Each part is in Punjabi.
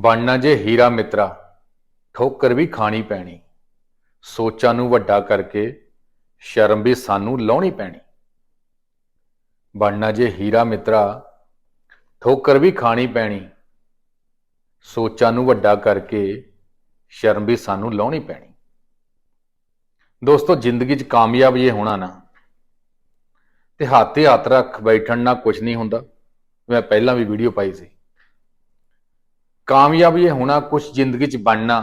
ਬਣਨਾ ਜੇ ਹੀਰਾ ਮਿੱਤਰਾ, ਠੋਕਰ ਵੀ ਖਾਣੀ ਪੈਣੀ। ਸੋਚਾਂ ਨੂੰ ਵੱਡਾ ਕਰਕੇ ਸ਼ਰਮ ਵੀ ਸਾਨੂੰ ਲਾਉਣੀ ਪੈਣੀ। ਬਣਨਾ ਜੇ ਹੀਰਾ ਮਿੱਤਰਾ, ਠੋਕਰ ਵੀ ਖਾਣੀ ਪੈਣੀ। ਸੋਚਾਂ ਨੂੰ ਵੱਡਾ ਕਰਕੇ ਸ਼ਰਮ ਵੀ ਸਾਨੂੰ ਲਾਉਣੀ ਪੈਣੀ। ਦੋਸਤੋ, ਜ਼ਿੰਦਗੀ 'ਚ ਕਾਮਯਾਬ ਜੇ ਹੋਣਾ ਨਾ, ਤੇ ਹੱਥੇ ਹੱਥ ਰੱਖ ਬੈਠਣ ਨਾਲ ਕੁਝ ਨਹੀਂ ਹੁੰਦਾ। ਮੈਂ ਪਹਿਲਾਂ ਵੀ ਵੀਡੀਓ ਪਾਈ ਸੀ। ਕਾਮਯਾਬ ਇਹ ਹੋਣਾ ਕੁਝ ਜ਼ਿੰਦਗੀ 'ਚ ਬਣਨਾ,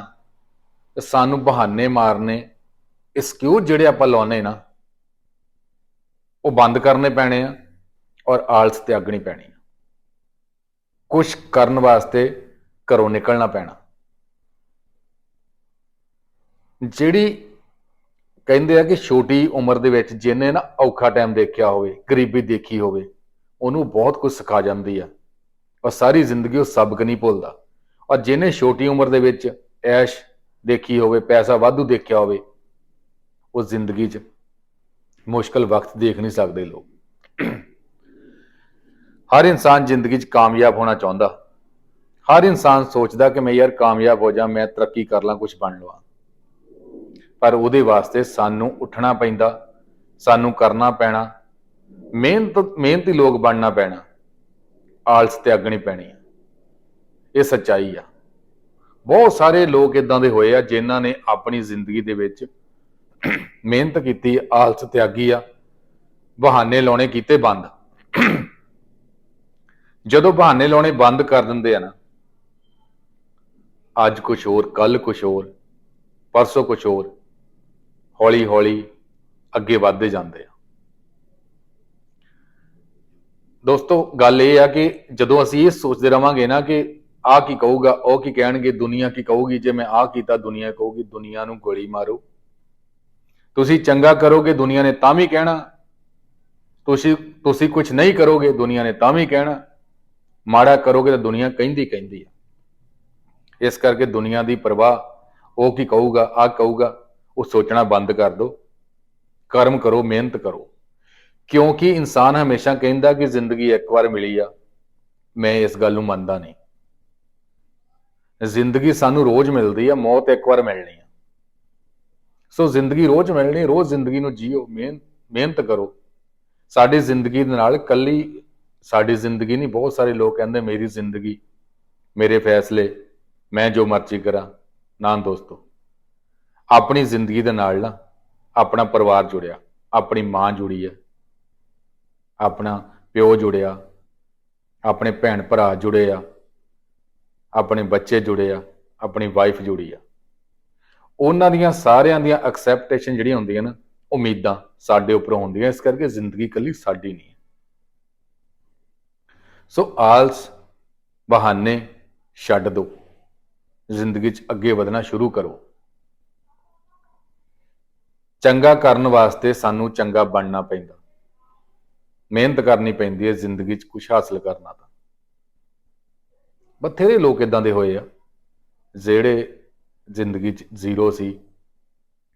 ਤੇ ਸਾਨੂੰ ਬਹਾਨੇ ਮਾਰਨੇ ਐਕਸਕਿਊਜ਼ ਜਿਹੜੇ ਆਪਾਂ ਲਾਉਨੇ ਨਾ, ਉਹ ਬੰਦ ਕਰਨੇ ਪੈਣੇ ਆ ਔਰ ਆਲਸ ਤੇ ਤਿਆਗਣੀ ਪੈਣੀ। ਆ ਕੁਝ ਕਰਨ ਵਾਸਤੇ ਘਰੋਂ ਨਿਕਲਣਾ ਪੈਣਾ। ਜਿਹੜੀ ਕਹਿੰਦੇ ਆ ਕਿ ਛੋਟੀ ਉਮਰ ਦੇ ਵਿੱਚ ਜਿਹਨੇ ਨਾ ਔਖਾ ਟਾਈਮ ਦੇਖਿਆ ਹੋਵੇ, ਗਰੀਬੀ ਦੇਖੀ ਹੋਵੇ, ਉਹਨੂੰ ਬਹੁਤ ਕੁਝ ਸਿਖਾ ਜਾਂਦੀ ਆ। ਔਰ ਸਾਰੀ ਜ਼ਿੰਦਗੀ ਉਹ ਸਬਕ ਨਹੀਂ ਭੁੱਲਦਾ। ਔਰ ਜਿਹਨੇ ਛੋਟੀ ਉਮਰ ਦੇ ਵਿੱਚ ਐਸ਼ ਦੇਖੀ ਹੋਵੇ, ਪੈਸਾ ਵਾਧੂ ਦੇਖਿਆ ਹੋਵੇ, ਉਹ ਜ਼ਿੰਦਗੀ 'ਚ ਮੁਸ਼ਕਲ ਵਕਤ ਦੇਖ ਨਹੀਂ ਸਕਦੇ ਲੋਕ। ਹਰ ਇਨਸਾਨ ਜ਼ਿੰਦਗੀ 'ਚ ਕਾਮਯਾਬ ਹੋਣਾ ਚਾਹੁੰਦਾ। ਹਰ ਇਨਸਾਨ ਸੋਚਦਾ ਕਿ ਮੈਂ ਯਾਰ ਕਾਮਯਾਬ ਹੋ ਜਾ ਮੈਂ ਤਰੱਕੀ ਕਰ ਲਾਂ ਕੁਝ ਬਣ ਲਵਾਂ। ਪਰ ਉਹਦੇ ਵਾਸਤੇ ਸਾਨੂੰ ਉੱਠਣਾ ਪੈਂਦਾ, ਸਾਨੂੰ ਕਰਨਾ ਪੈਣਾ। ਮਿਹਨਤ, ਮਿਹਨਤੀ ਲੋਕ ਬਣਨਾ ਪੈਣਾ। ਆਲਸ 'ਤੇ ਤਿਆਗਣੀ ਪੈਣੀ। ਹੈ ਇਹ ਸੱਚਾਈ ਆ। ਬਹੁਤ ਸਾਰੇ ਲੋਕ ਇਦਾਂ ਦੇ ਹੋਏ ਆ ਜਿਨ੍ਹਾਂ ਨੇ ਆਪਣੀ ਜ਼ਿੰਦਗੀ ਦੇ ਵਿੱਚ ਮਿਹਨਤ ਕੀਤੀ, ਆਲਸ ਤਿਆਗੀ ਆ, ਬਹਾਨੇ ਲਾਉਣੇ ਕੀਤੇ ਬੰਦ। ਜਦੋਂ ਬਹਾਨੇ ਲਾਉਣੇ ਬੰਦ ਕਰ ਦਿੰਦੇ ਆ ਨਾ, ਅੱਜ ਕੁਝ ਹੋਰ ਕੱਲ ਕੁਝ ਹੋਰ, ਪਰਸੋਂ ਕੁਝ ਹੋਰ ਹੌਲੀ ਹੌਲੀ ਅੱਗੇ ਵਧਦੇ ਜਾਂਦੇ ਆ। ਦੋਸਤੋ, ਗੱਲ ਇਹ ਆ ਕਿ ਜਦੋਂ ਅਸੀਂ ਇਹ ਸੋਚਦੇ ਰਵਾਂਗੇ ਨਾ ਕਿ ਆ ਕੀ ਕਹੂਗਾ, ਉਹ ਕੀ ਕਹਿਣਗੇ, ਦੁਨੀਆ ਕੀ ਕਹੂਗੀ, ਜੇ ਮੈਂ ਆ ਕੀਤਾ, ਦੁਨੀਆ ਕਹੂਗੀ, ਦੁਨੀਆ ਨੂੰ ਗੋਲੀ ਮਾਰੋ। ਤੁਸੀਂ ਚੰਗਾ ਕਰੋਗੇ, ਦੁਨੀਆ ਨੇ ਤਾਂ ਵੀ ਕਹਿਣਾ। ਤੁਸੀਂ ਤੁਸੀਂ ਕੁਝ ਨਹੀਂ ਕਰੋਗੇ, ਦੁਨੀਆ ਨੇ ਤਾਂ ਵੀ ਕਹਿਣਾ। ਮਾੜਾ ਕਰੋਗੇ ਤਾਂ ਦੁਨੀਆ ਕਹਿੰਦੀ ਕਹਿੰਦੀ ਆ। ਇਸ ਕਰਕੇ ਦੁਨੀਆ ਦੀ ਪਰਵਾਹ, ਉਹ ਕੀ ਕਹੂਗਾ ਆ ਕਹੂਗਾ, ਉਹ ਸੋਚਣਾ ਬੰਦ ਕਰ ਦਿਓ ਕਰਮ ਕਰੋ, ਮਿਹਨਤ ਕਰੋ। ਕਿਉਂਕਿ ਇਨਸਾਨ ਹਮੇਸ਼ਾ ਕਹਿੰਦਾ ਕਿ ਜ਼ਿੰਦਗੀ ਇੱਕ ਵਾਰ ਮਿਲੀ ਆ। ਮੈਂ ਇਸ ਗੱਲ ਨੂੰ ਮੰਨਦਾ ਨਹੀਂ। ਜ਼ਿੰਦਗੀ ਸਾਨੂੰ ਰੋਜ਼ ਮਿਲਦੀ ਆ, ਮੌਤ ਇੱਕ ਵਾਰ ਮਿਲਣੀ ਆ। ਸੋ ਜ਼ਿੰਦਗੀ ਰੋਜ਼ ਮਿਲਣੀ, ਰੋਜ਼ ਜ਼ਿੰਦਗੀ ਨੂੰ ਜੀਓ ਮਿਹਨਤ ਮਿਹਨਤ ਕਰੋ। ਸਾਡੀ ਜ਼ਿੰਦਗੀ ਦੇ ਨਾਲ ਕੱਲੀ ਸਾਡੀ ਜ਼ਿੰਦਗੀ ਨਹੀਂ, ਬਹੁਤ ਸਾਰੇ ਲੋਕ ਕਹਿੰਦੇ ਮੇਰੀ ਜ਼ਿੰਦਗੀ, ਮੇਰੇ ਫੈਸਲੇ, ਮੈਂ ਜੋ ਮਰਜ਼ੀ ਕਰਾਂ। ਨਾ ਦੋਸਤੋ, ਆਪਣੀ ਜ਼ਿੰਦਗੀ ਦੇ ਨਾਲ ਨਾ ਆਪਣਾ ਪਰਿਵਾਰ ਜੁੜਿਆ, ਆਪਣੀ ਮਾਂ ਜੁੜੀ ਹੈ ਆਪਣਾ ਪਿਓ ਜੁੜਿਆ, ਆਪਣੇ ਭੈਣ ਭਰਾ ਜੁੜੇ ਆ ਆਪਣੇ ਬੱਚੇ ਜੁੜੇ ਆ, ਆਪਣੀ ਵਾਈਫ ਜੁੜੀ ਆ। ਉਹਨਾਂ ਦੀਆਂ ਸਾਰਿਆਂ ਦੀਆਂ ਐਕਸੈਪਟੇਸ਼ਨ ਜਿਹੜੀਆਂ ਹੁੰਦੀਆਂ ਨਾ, ਉਮੀਦਾਂ ਸਾਡੇ ਉੱਪਰੋਂ ਹੁੰਦੀਆਂ, ਇਸ ਕਰਕੇ ਜ਼ਿੰਦਗੀ ਇਕੱਲੀ ਸਾਡੀ ਨਹੀਂ ਹੈ। ਸੋ ਆਲਸ, ਬਹਾਨੇ ਛੱਡ ਦਿਓ ਜ਼ਿੰਦਗੀ 'ਚ ਅੱਗੇ ਵਧਣਾ ਸ਼ੁਰੂ ਕਰੋ। ਚੰਗਾ ਕਰਨ ਵਾਸਤੇ ਸਾਨੂੰ ਚੰਗਾ ਬਣਨਾ ਪੈਂਦਾ। ਮਿਹਨਤ ਕਰਨੀ ਪੈਂਦੀ ਹੈ ਜ਼ਿੰਦਗੀ 'ਚ ਕੁਝ ਹਾਸਲ ਕਰਨਾ ਤਾਂ। ਬਥੇਰੇ ਲੋਕ ਇਦਾਂ ਦੇ ਹੋਏ ਆ, ਜਿਹੜੇ ਜ਼ਿੰਦਗੀ 'ਚ ਜ਼ੀਰੋ ਸੀ,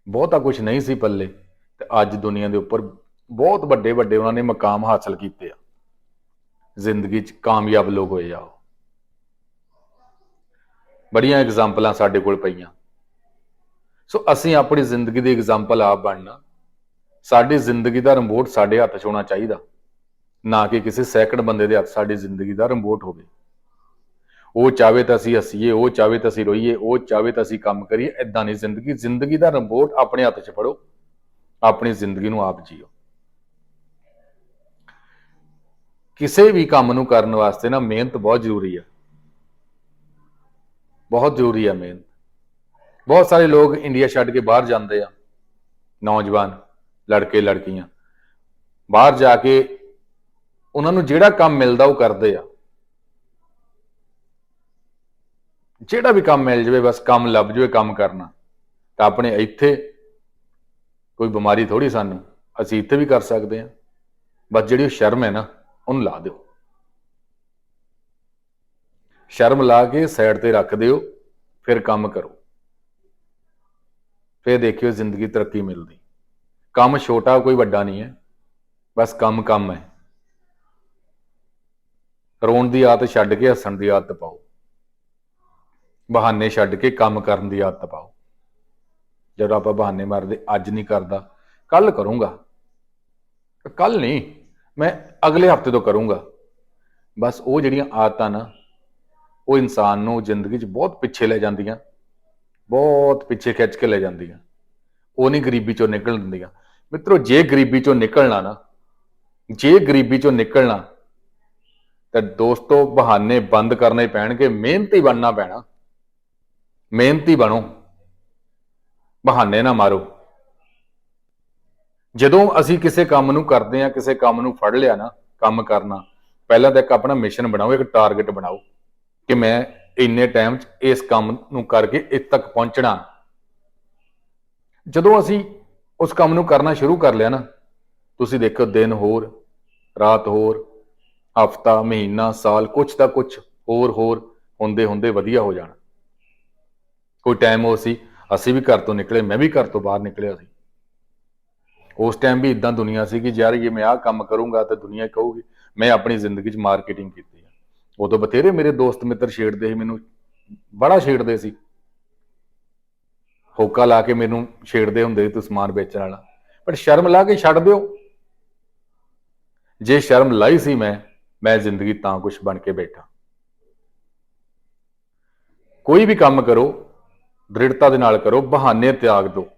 ਬਹੁਤਾ ਕੁਝ ਨਹੀਂ ਸੀ ਪੱਲੇ, ਤੇ ਅੱਜ ਦੁਨੀਆ ਦੇ ਉੱਪਰ ਬਹੁਤ ਵੱਡੇ ਵੱਡੇ ਉਹਨਾਂ ਨੇ ਮਕਾਮ ਹਾਸਲ ਕੀਤੇ ਆ। ਜ਼ਿੰਦਗੀ 'ਚ ਕਾਮਯਾਬ ਲੋਕ ਹੋਏ ਆ ਉਹ। ਬੜੀਆਂ ਐਗਜ਼ਾਮਪਲਾਂ ਸਾਡੇ ਕੋਲ ਪਈਆਂ। ਸੋ ਅਸੀਂ ਆਪਣੀ ਜ਼ਿੰਦਗੀ ਦੀ ਐਗਜ਼ਾਮਪਲ ਆਪ ਬਣਨਾ। ਸਾਡੀ ਜ਼ਿੰਦਗੀ ਦਾ ਰਿਮੋਟ ਸਾਡੇ ਹੱਥ 'ਚ ਹੋਣਾ ਚਾਹੀਦਾ। ਨਾ ਕਿ ਕਿਸੇ ਸੈਕਿੰਡ ਬੰਦੇ ਦੇ ਹੱਥ ਸਾਡੀ ਜ਼ਿੰਦਗੀ ਦਾ ਰਿਮੋਟ ਹੋਵੇ। ਉਹ ਚਾਵੇ ਤਾਂ ਅਸੀਂ ਹੱਸੀਏ, ਉਹ ਚਾਵੇ ਤਾਂ ਅਸੀਂ ਰੋਈਏ, ਉਹ ਚਾਵੇ ਤਾਂ ਅਸੀਂ ਕੰਮ ਕਰੀਏ ਐਦਾਂ ਨਹੀਂ ਜ਼ਿੰਦਗੀ ਜ਼ਿੰਦਗੀ ਦਾ ਰਿਮੋਟ ਆਪਣੇ ਹੱਥ 'ਚ ਫੜੋ, ਆਪਣੀ ਜ਼ਿੰਦਗੀ ਨੂੰ ਆਪ ਜੀਓ। ਕਿਸੇ ਵੀ ਕੰਮ ਨੂੰ ਕਰਨ ਵਾਸਤੇ ਨਾ ਮਿਹਨਤ ਬਹੁਤ ਜ਼ਰੂਰੀ ਆ। ਬਹੁਤ ਜ਼ਰੂਰੀ ਆ ਮਿਹਨਤ। ਬਹੁਤ ਸਾਰੇ ਲੋਕ ਇੰਡੀਆ ਛੱਡ ਕੇ ਬਾਹਰ ਜਾਂਦੇ ਆ, ਨੌਜਵਾਨ, ਲੜਕੇ, ਲੜਕੀਆਂ। ਬਾਹਰ ਜਾ ਕੇ ਉਹਨਾਂ ਨੂੰ ਜਿਹੜਾ ਕੰਮ ਮਿਲਦਾ ਉਹ ਕਰਦੇ ਆ। ਜਿਹੜਾ ਵੀ ਕੰਮ ਮਿਲ ਜਾਵੇ, ਬਸ ਕੰਮ ਲੱਭ ਜਾਵੇ ਕੰਮ ਕਰਨਾ। ਤਾਂ ਆਪਣੇ ਇੱਥੇ ਕੋਈ ਬਿਮਾਰੀ ਥੋੜੀ ਸਾਨੂੰ, ਅਸੀਂ ਇੱਥੇ ਵੀ ਕਰ ਸਕਦੇ ਹਾਂ। ਬਸ ਜਿਹੜੀ ਉਹ ਸ਼ਰਮ ਹੈ ਨਾ, ਉਹਨੂੰ ਲਾ ਦਿਓ। ਸ਼ਰਮ ਲਾ ਕੇ ਸਾਈਡ ਤੇ ਰੱਖ ਦਿਓ, ਫਿਰ ਕੰਮ ਕਰੋ। ਫਿਰ ਦੇਖਿਓ ਜ਼ਿੰਦਗੀ ਤਰੱਕੀ ਮਿਲਦੀ। ਕੰਮ ਛੋਟਾ, ਕੋਈ ਵੱਡਾ ਨਹੀਂ ਹੈ। ਬਸ ਕੰਮ ਕੰਮ ਹੈ। ਰੋਣ ਦੀ ਆਦਤ ਛੱਡ ਕੇ ਹੱਸਣ ਦੀ ਆਦਤ ਪਾਓ। ਬਹਾਨੇ ਛੱਡ ਕੇ ਕੰਮ ਕਰਨ ਦੀ ਆਦਤ ਪਾਓ। ਜਦੋਂ ਆਪਾਂ ਬਹਾਨੇ ਮਾਰਦੇ, ਅੱਜ ਨਹੀਂ ਕਰਦਾ ਕੱਲ ਕਰੂੰਗਾ। ਕੱਲ ਨਹੀਂ, ਮੈਂ ਅਗਲੇ ਹਫ਼ਤੇ ਤੋਂ ਕਰੂੰਗਾ। ਬਸ ਉਹ ਜਿਹੜੀਆਂ ਆਦਤਾਂ ਨਾ, ਉਹ ਇਨਸਾਨ ਨੂੰ ਜ਼ਿੰਦਗੀ 'ਚ ਬਹੁਤ ਪਿੱਛੇ ਲੈ ਜਾਂਦੀਆਂ। ਬਹੁਤ ਪਿੱਛੇ ਖਿੱਚ ਕੇ ਲੈ ਜਾਂਦੀਆਂ। ਉਹ ਨਹੀਂ ਗਰੀਬੀ ਚੋਂ ਨਿਕਲ ਦਿੰਦੀਆਂ। ਮਿੱਤਰੋ, ਜੇ ਗਰੀਬੀ ਚੋਂ ਨਿਕਲਣਾ ਨਾ, ਜੇ ਗਰੀਬੀ ਚੋਂ ਨਿਕਲਣਾ, ਤਾਂ ਦੋਸਤੋ, ਬਹਾਨੇ ਬੰਦ ਕਰਨੇ ਪੈਣਗੇ, ਮਿਹਨਤੀ ਬਣਨਾ ਪੈਣਾ। ਮਿਹਨਤੀ ਬਣੋ। ਬਹਾਨੇ ਨਾ ਮਾਰੋ। ਜਦੋਂ ਅਸੀਂ ਕਿਸੇ ਕੰਮ ਨੂੰ ਕਰਦੇ ਆ ਕਿਸੇ ਕੰਮ ਨੂੰ ਫੜ ਲਿਆ ਨਾ, ਕੰਮ ਕਰਨਾ, ਪਹਿਲਾਂ ਤਾਂ ਇੱਕ ਆਪਣਾ ਮਿਸ਼ਨ ਬਣਾਓ, ਇੱਕ ਟਾਰਗੇਟ ਬਣਾਓ ਕਿ ਮੈਂ ਇੰਨੇ ਟਾਈਮ 'ਚ ਇਸ ਕੰਮ ਨੂੰ ਕਰਕੇ ਇੱਥੇ ਤੱਕ ਪਹੁੰਚਣਾ। ਜਦੋਂ ਅਸੀਂ ਉਸ ਕੰਮ ਨੂੰ ਕਰਨਾ ਸ਼ੁਰੂ ਕਰ ਲਿਆ ਨਾ, ਤੁਸੀਂ ਦੇਖੋ ਦਿਨ ਹੋਰ, ਰਾਤ ਹੋਰ, ਹਫਤਾ, ਮਹੀਨਾ, ਸਾਲ, ਕੁਛ ਤਾਂ ਕੁਛ ਹੋਰ ਹੋਰ ਹੁੰਦੇ ਹੁੰਦੇ ਵਧੀਆ ਹੋ ਜਾਣਾ। ਕੋਈ ਟਾਈਮ ਉਹ ਸੀ, ਅਸੀਂ ਵੀ ਘਰ ਤੋਂ ਨਿਕਲੇ, ਮੈਂ ਵੀ ਘਰ ਤੋਂ ਬਾਹਰ ਨਿਕਲਿਆ ਸੀ। ਉਸ ਟਾਈਮ ਵੀ ਇਦਾਂ ਦੁਨੀਆ ਸੀ ਕਿ ਯਾਰ ਇਹ ਮੈਂ ਆਹ ਕੰਮ ਕਰੂੰਗਾ ਤਾਂ ਦੁਨੀਆ ਕਹੂਗੀ, ਮੈਂ ਆਪਣੀ ਜ਼ਿੰਦਗੀ 'ਚ ਮਾਰਕੀਟਿੰਗ ਕੀਤੀ ਆ। ਉਦੋਂ ਬਥੇਰੇ ਮੇਰੇ ਦੋਸਤ ਮਿੱਤਰ ਛੇੜਦੇ ਸੀ ਮੈਨੂੰ, ਬੜਾ ਛੇੜਦੇ ਸੀ। ਹੋਕਾ ਲਾ ਕੇ ਮੈਨੂੰ ਛੇੜਦੇ ਹੁੰਦੇ ਸੀ ਤੂੰ ਸਮਾਨ ਵੇਚਣ ਵਾਲਾ। ਪਰ ਸ਼ਰਮ ਲਾ ਕੇ ਛੱਡ ਦਿਓ। ਜੇ ਸ਼ਰਮ ਲਾਈ ਸੀ ਮੈਂ ਮੈਂ ਜ਼ਿੰਦਗੀ ਤਾਂ ਕੁਝ ਬਣ ਕੇ ਬੈਠਾ। ਕੋਈ ਵੀ ਕੰਮ ਕਰੋ ਦ੍ਰਿੜਤਾ ਦੇ ਨਾਲ ਕਰੋ, ਬਹਾਨੇ ਤਿਆਗ ਦਿਓ।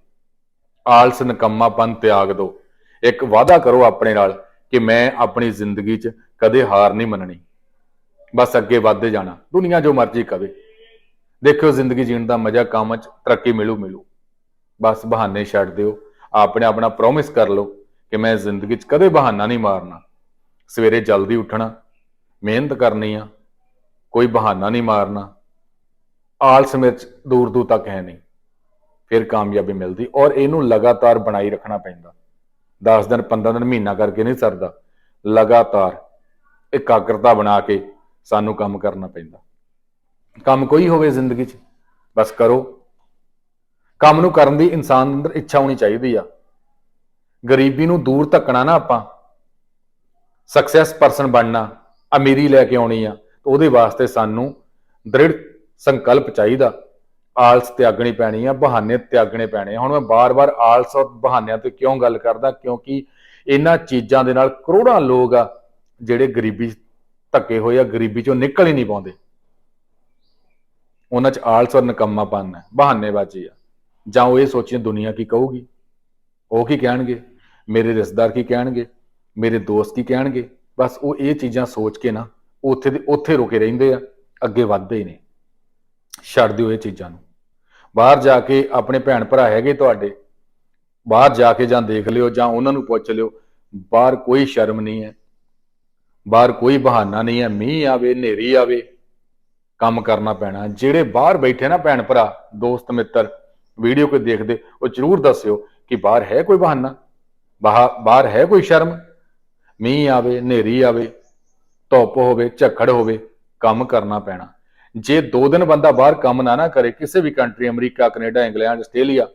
ਆਲਸ ਨਕੰਮਾਪਨ ਤਿਆਗ ਦਿਓ। ਇੱਕ ਵਾਅਦਾ ਕਰੋ ਆਪਣੇ ਨਾਲ ਕਿ ਮੈਂ ਆਪਣੀ ਜ਼ਿੰਦਗੀ 'ਚ ਕਦੇ ਹਾਰ ਨਹੀਂ ਮੰਨਣੀ। ਬਸ ਅੱਗੇ ਵੱਧਦੇ ਜਾਣਾ, ਦੁਨੀਆ ਜੋ ਮਰਜ਼ੀ ਕਵੇ। ਦੇਖਿਓ, ਜ਼ਿੰਦਗੀ ਜੀਣ ਦਾ ਮਜ਼ਾ ਕੰਮ 'ਚ ਤਰੱਕੀ ਮਿਲੂ ਮਿਲੂ। ਬਸ ਬਹਾਨੇ ਛੱਡ ਦਿਓ। ਆਪਣੇ ਆਪਣਾ ਪ੍ਰੋਮਿਸ ਕਰ ਲਓ ਕਿ ਮੈਂ ਜ਼ਿੰਦਗੀ 'ਚ ਕਦੇ ਬਹਾਨਾ ਨਹੀਂ ਮਾਰਨਾ। ਸਵੇਰੇ ਜਲਦੀ ਉੱਠਣਾ, ਮਿਹਨਤ ਕਰਨੀ ਆ, ਕੋਈ ਬਹਾਨਾ ਨਹੀਂ ਮਾਰਨਾ। ਆਲਸ ਵਿੱਚ ਦੂਰ ਦੂਰ ਤੱਕ ਹੈ ਨਹੀਂ। ਫਿਰ ਕਾਮਯਾਬੀ ਮਿਲਦੀ ਔਰ ਇਹਨੂੰ ਲਗਾਤਾਰ ਬਣਾਈ ਰੱਖਣਾ ਪੈਂਦਾ। 10 ਦਿਨ 15 ਦਿਨ, ਮਹੀਨਾ ਕਰਕੇ ਨਹੀਂ ਸਰਦਾ। ਲਗਾਤਾਰ ਇਕਾਗਰਤਾ ਬਣਾ ਕੇ ਸਾਨੂੰ ਕੰਮ ਕਰਨਾ ਪੈਂਦਾ। ਕੰਮ ਕੋਈ ਹੋਵੇ ਜ਼ਿੰਦਗੀ 'ਚ, ਬਸ ਕਰੋ। ਕੰਮ ਨੂੰ ਕਰਨ ਦੀ ਇਨਸਾਨ ਅੰਦਰ ਇੱਛਾ ਹੋਣੀ ਚਾਹੀਦੀ ਆ। ਗਰੀਬੀ ਨੂੰ ਦੂਰ ਧੱਕਣਾ ਨਾ ਆਪਾਂ। ਸਕਸੈਸ ਪਰਸਨ ਬਣਨਾ, ਅਮੀਰੀ ਲੈ ਕੇ ਆਉਣੀ ਆ। ਉਹਦੇ ਵਾਸਤੇ ਸਾਨੂੰ ਦ੍ਰਿੜ ਸੰਕਲਪ ਚਾਹੀਦਾ। ਆਲਸ ਤਿਆਗਣੀ ਪੈਣੀ ਆ, ਬਹਾਨੇ ਤਿਆਗਣੇ ਪੈਣੇ। ਆ ਹੁਣ ਮੈਂ ਬਾਰ-ਬਾਰ ਆਲਸ ਔਰ ਬਹਾਨਿਆਂ ਤੇ ਕਿਉਂ ਗੱਲ ਕਰਦਾ? ਕਿਉਂਕਿ ਇਹਨਾਂ ਚੀਜ਼ਾਂ ਦੇ ਨਾਲ ਕਰੋੜਾਂ ਲੋਕ ਆ, ਜਿਹੜੇ ਗਰੀਬੀ ਧੱਕੇ ਹੋਏ ਆ, ਗਰੀਬੀ ਚੋਂ ਨਿਕਲ ਹੀ ਨਹੀਂ ਪਾਉਂਦੇ। ਉਹਨਾਂ 'ਚ ਆਲਸ ਔਰ ਨਕੰਮਾਪਨ ਹੈ ਬਹਾਨੇਬਾਜ਼ੀ ਆ। ਜਾਂ ਉਹ ਇਹ ਸੋਚੀਆਂ ਦੁਨੀਆ ਕੀ ਕਹੂਗੀ? ਉਹ ਕੀ ਕਹਿਣਗੇ? ਮੇਰੇ ਰਿਸ਼ਤੇਦਾਰ ਕੀ ਕਹਿਣਗੇ? ਮੇਰੇ ਦੋਸਤ ਕੀ ਕਹਿਣਗੇ? ਬਸ ਉਹ ਇਹ ਚੀਜ਼ਾਂ ਸੋਚ ਕੇ ਨਾ, ਉੱਥੇ ਦੇ ਉੱਥੇ ਰੁਕੇ ਰਹਿੰਦੇ ਆ, ਅੱਗੇ ਵੱਧਦੇ ਹੀ ਨੇ ਛੱਡ ਦਿਓ ਇਹ ਚੀਜ਼ਾਂ ਨੂੰ। ਬਾਹਰ ਜਾ ਕੇ ਆਪਣੇ ਭੈਣ ਭਰਾ ਹੈਗੇ ਤੁਹਾਡੇ, ਬਾਹਰ ਜਾ ਕੇ ਜਾਂ ਦੇਖ ਲਿਓ ਜਾਂ ਉਹਨਾਂ ਨੂੰ ਪੁੱਛ ਲਿਓ, ਬਾਹਰ ਕੋਈ ਸ਼ਰਮ ਨਹੀਂ ਹੈ। ਬਾਹਰ ਕੋਈ ਬਹਾਨਾ ਨਹੀਂ ਹੈ, ਮੀਂਹ ਆਵੇ, ਹਨੇਰੀ ਆਵੇ, ਕੰਮ ਕਰਨਾ ਪੈਣਾ। ਜਿਹੜੇ ਬਾਹਰ ਬੈਠੇ ਨਾ ਭੈਣ ਭਰਾ, ਦੋਸਤ, ਮਿੱਤਰ, ਵੀਡੀਓ ਕੋਈ ਦੇਖਦੇ, ਉਹ ਜਰੂਰ ਦੱਸਿਓ ਕਿ ਬਾਹਰ ਹੈ ਕੋਈ ਬਹਾਨਾ। ਬਾਹਰ ਬਾਹਰ ਹੈ ਕੋਈ ਸ਼ਰਮ? ਮੀਂਹ ਆਵੇ, ਹਨੇਰੀ ਆਵੇ, ਧੁੱਪ ਹੋਵੇ, ਝੱਖੜ ਹੋਵੇ, ਕੰਮ ਕਰਨਾ ਪੈਣਾ। ਜੇ ਦੋ ਦਿਨ ਬੰਦਾ ਬਾਹਰ ਕੰਮ ਨਾ ਨਾ ਕਰੇ, ਕਿਸੇ ਵੀ country America, Canada, England, Australia,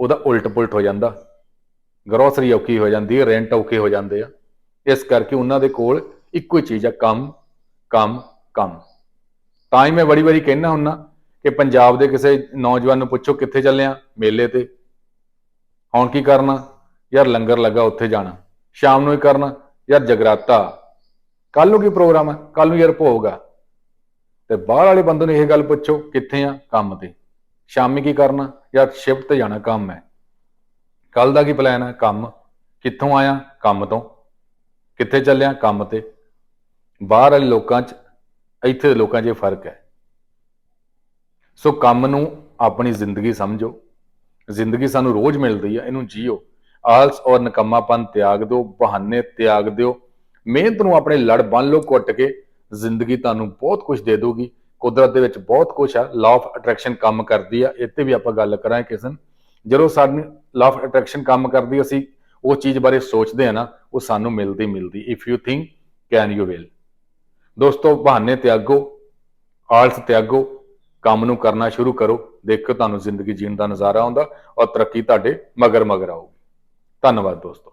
ਉਹਦਾ ਉਲਟ ਪੁਲਟ ਹੋ ਜਾਂਦਾ। ਗਰੋਸਰੀ ਔਖੀ ਹੋ ਜਾਂਦੀ ਹੈ ਰੈਂਟ ਔਖੇ ਹੋ ਜਾਂਦੇ ਆ। ਇਸ ਕਰਕੇ ਉਹਨਾਂ ਦੇ ਕੋਲ ਇੱਕੋ ਹੀ ਚੀਜ਼ ਆ, ਕੰਮ ਕੰਮ ਕੰਮ। ਤਾਂ ਹੀ ਮੈਂ ਬੜੀ ਵਾਰੀ ਕਹਿਣਾ ਹੁੰਨਾ ਕਿ ਪੰਜਾਬ ਦੇ ਕਿਸੇ ਨੌਜਵਾਨ ਨੂੰ ਪੁੱਛੋ ਕਿੱਥੇ ਚੱਲਿਆ ਮੇਲੇ ਤੇ। ਹੁਣ ਕੀ ਕਰਨਾ? ਯਾਰ ਲੰਗਰ ਲੱਗਾ, ਉੱਥੇ ਜਾਣਾ। ਸ਼ਾਮ ਨੂੰ ਹੀ ਕਰਨਾ। ਯਾਰ ਜਗਰਾਤਾ। ਕੱਲ ਨੂੰ ਕੀ ਪ੍ਰੋਗਰਾਮ ਹੈ ਕੱਲ ਨੂੰ ਯਾਰ ਭੋਗ ਆ। ਤੇ ਬਾਹਰ ਵਾਲੇ ਬੰਦੇ ਨੂੰ ਇਹ ਗੱਲ ਪੁੱਛੋ, ਕਿੱਥੇ ਆ ਕੰਮ ਤੇ? ਸ਼ਾਮੀ ਕੀ ਕਰਨਾ? ਜਾਂ ਸ਼ਿਫਟ ਤੇ ਜਾਣਾ ਕੰਮ ਹੈ? ਕੱਲ ਦਾ ਕੀ ਪਲਾਨ ਹੈ? ਕੰਮ। ਕਿੱਥੋਂ ਆਇਆ? ਕੰਮ ਤੋਂ। ਕਿੱਥੇ ਚੱਲਿਆ? ਕੰਮ ਤੇ। ਬਾਹਰ ਵਾਲੇ ਲੋਕਾਂ 'ਚ, ਇੱਥੇ ਦੇ ਲੋਕਾਂ 'ਚ ਇਹ ਫ਼ਰਕ ਹੈ। ਸੋ ਕੰਮ ਨੂੰ ਆਪਣੀ ਜ਼ਿੰਦਗੀ ਸਮਝੋ। ਜ਼ਿੰਦਗੀ ਸਾਨੂੰ ਰੋਜ਼ ਮਿਲਦੀ ਹੈ ਇਹਨੂੰ ਜੀਓ। ਆਲਸ ਔਰ ਨਕੰਮਾਪਨ ਤਿਆਗ ਦਿਓ, ਬਹਾਨੇ ਤਿਆਗ ਦਿਓ। ਮਿਹਨਤ ਨੂੰ ਆਪਣੇ ਲੜ ਬੰਨ ਲਓ, ਕੁੱਟ ਕੇ। ਜ਼ਿੰਦਗੀ ਤੁਹਾਨੂੰ ਬਹੁਤ ਕੁਝ ਦੇ ਦੋਗੀ ਕੁਦਰਤ ਦੇ ਵਿੱਚ ਬਹੁਤ ਕੁਝ ਆ। ਲਾਅ ਆਫ ਅਟਰੈਕਸ਼ਨ ਕੰਮ ਕਰਦੀ ਆ। ਇੱਥੇ ਵੀ ਆਪਾਂ ਗੱਲ ਕਰਾਂਗੇ ਕਿਸੇ ਦਿਨ। ਜਦੋਂ ਸਾਨੂੰ ਲਾਅ ਆਫ ਅਟਰੈਕਸ਼ਨ ਕੰਮ ਕਰਦੀ ਅਸੀਂ ਉਹ ਚੀਜ਼ ਬਾਰੇ ਸੋਚਦੇ ਆ ਨਾ, ਉਹ ਸਾਨੂੰ ਮਿਲਦੀ ਮਿਲਦੀ। If you think can you will ਦੋਸਤੋ, ਬਹਾਨੇ ਤਿਆਗੋ, ਆਲਸ ਤਿਆਗੋ, ਕੰਮ ਨੂੰ ਕਰਨਾ ਸ਼ੁਰੂ ਕਰੋ। ਦੇਖੋ ਤੁਹਾਨੂੰ ਜ਼ਿੰਦਗੀ ਜੀਣ ਦਾ ਨਜ਼ਾਰਾ ਆਉਂਦਾ ਔਰ ਤਰੱਕੀ ਤੁਹਾਡੇ ਮਗਰ ਮਗਰ ਆਊਗੀ। ਧੰਨਵਾਦ ਦੋਸਤੋ।